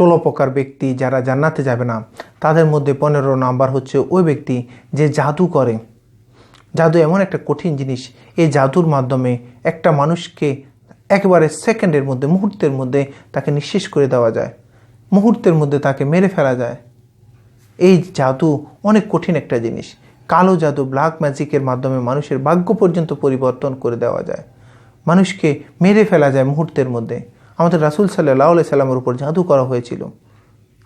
ষোলো প্রকার ব্যক্তি যারা জান্নাতে যাবে না, তাদের মধ্যে পনেরো নাম্বার হচ্ছে ওই ব্যক্তি যে জাদু করে। জাদু এমন একটা কঠিন জিনিস, এই জাদুর মাধ্যমে একটা মানুষকে একেবারে সেকেন্ডের মধ্যে, মুহূর্তের মধ্যে তাকে নিঃশেষ করে দেওয়া যায়। মুহূর্তের মধ্যে তাকে মেরে ফেলা যায়। এই জাদু অনেক কঠিন একটা জিনিস। কালো জাদু ব্ল্যাক ম্যাজিকের মাধ্যমে মানুষের ভাগ্য পর্যন্ত পরিবর্তন করে দেওয়া যায়। মানুষকে মেরে ফেলা যায় মুহূর্তের মধ্যে। আমাদের রাসুল সাল্লাহ সাল্লামের উপর জাদু করা হয়েছিল।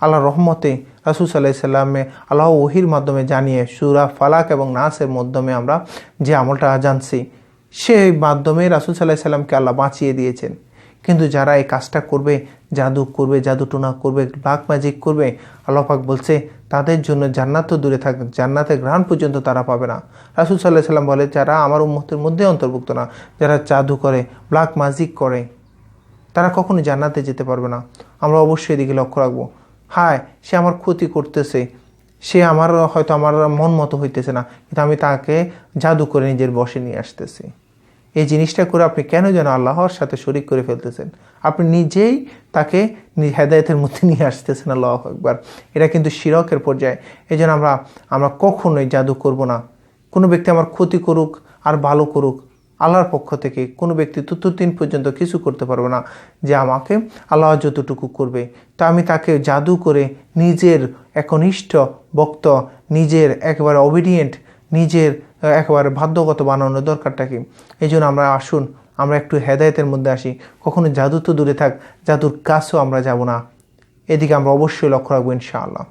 আল্লাহ রহমতে রাসুল সাল্লাহ সাল্লামে আল্লাহ ওহির মাধ্যমে জানিয়ে সুরা ফালাক এবং নাসের মাধ্যমে আমরা যে আমলটা জানছি, সেই মাধ্যমে রাসুল সাল্লাহ সাল্লামকে আল্লাহ বাঁচিয়ে দিয়েছেন। কিন্তু যারা এই কাজটা করবে, জাদু করবে জাদু টোনা করবে ব্ল্যাক ম্যাজিক করবে, আল্লাহ পাক বলছে, তাদের জন্য জান্নাত তো দূরে থাক, জান্নাতের গ্রান পর্যন্ত তারা পাবে না। রাসুল সাল্লাহ সাল্লাম বলে, যারা আমার উম্মতের মধ্যে অন্তর্ভুক্ত না, যারা জাদু করে ব্ল্যাক ম্যাজিক করে তারা কখনো জান্নাতে যেতে পারবে না। আমরা অবশ্যই এদিকে লক্ষ্য রাখব। হায়, সে আমার ক্ষতি করতেছে। সে আমার হয়তো আমার মন মতো হইতেছে না, কিন্তু আমি তাকে জাদু করে নিজের বসে নিয়ে আসতেছি। এই জিনিসটা করে আপনি কেন যেন আল্লাহর সাথে শরিক করে ফেলতেছেন? আপনি নিজেই তাকে হেদায়েতের মধ্যে নিয়ে আসতেছেন, আল্লাহ একবার এটা কিন্তু শিরকের পর্যায়ে। এই জন্য আমরা আমরা কখনোই জাদু করব না। কোনো ব্যক্তি আমার ক্ষতি করুক আর ভালো করুক আল্লাহর পক্ষ থেকে কোনো ব্যক্তি দিন পর্যন্ত কিছু করতে পারবে না যে আমাকে আল্লাহ যতটুকু করবে। তা আমি তাকে জাদু করে নিজের একনিষ্ঠ বক্ত নিজের একেবারে অবিডিয়েন্ট নিজের একেবারে বাধ্যগত বানানোর দরকারটা কি এই জন্য আমরা আসুন, আমরা একটু হেদায়েতের মধ্যে আসি। কখনো জাদু তো দূরে থাক, জাদুর কাছেও আমরা যাব না। এদিকে আমরা অবশ্যই লক্ষ্য রাখব ইনশাআল্লাহ।